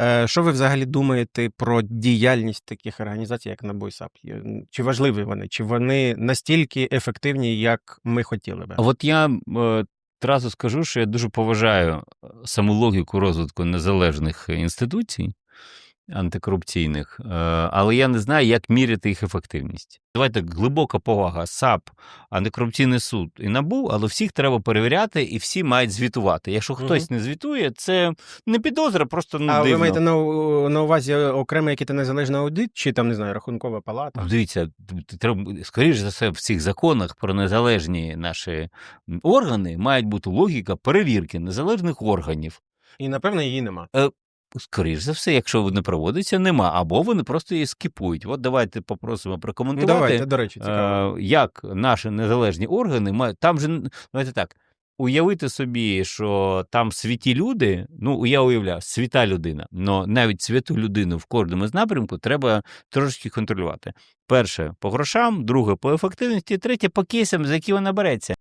Е, Що ви взагалі думаєте про діяльність таких організацій, як НАБУ і? Чи важливі вони? Чи вони настільки ефективні, як ми хотіли би? От я е, одразу скажу, що я дуже поважаю е, саму логіку розвитку незалежних інституцій антикорупційних, е, але я не знаю, як міряти їх ефективність. Давайте глибока повага САП, антикорупційний суд і НАБУ, але всіх треба перевіряти і всі мають звітувати. Якщо Мгм. хтось не звітує, це не підозра, просто ну, а дивно. ви маєте на, на увазі окремий який-то незалежний аудит, чи там, не знаю, рахункова палата? Ну, Дивіться, треба, скоріш за все, в цих законах про незалежні наші органи мають бути логіка перевірки незалежних органів. І, напевно, її нема. Скоріш за все, якщо вони проводяться, нема, або вони просто її скіпують. От давайте попросимо Ну, прокоментувати, давайте, до речі, цікаво. е, як наші незалежні органи мають. Там же, давайте так. Уявити собі, що там святі люди, ну я уявляю, свята людина. але навіть святу людину в кожному з напрямку треба трошки контролювати. Перше по грошам, друге по ефективності, третє по кейсам, за які вона береться.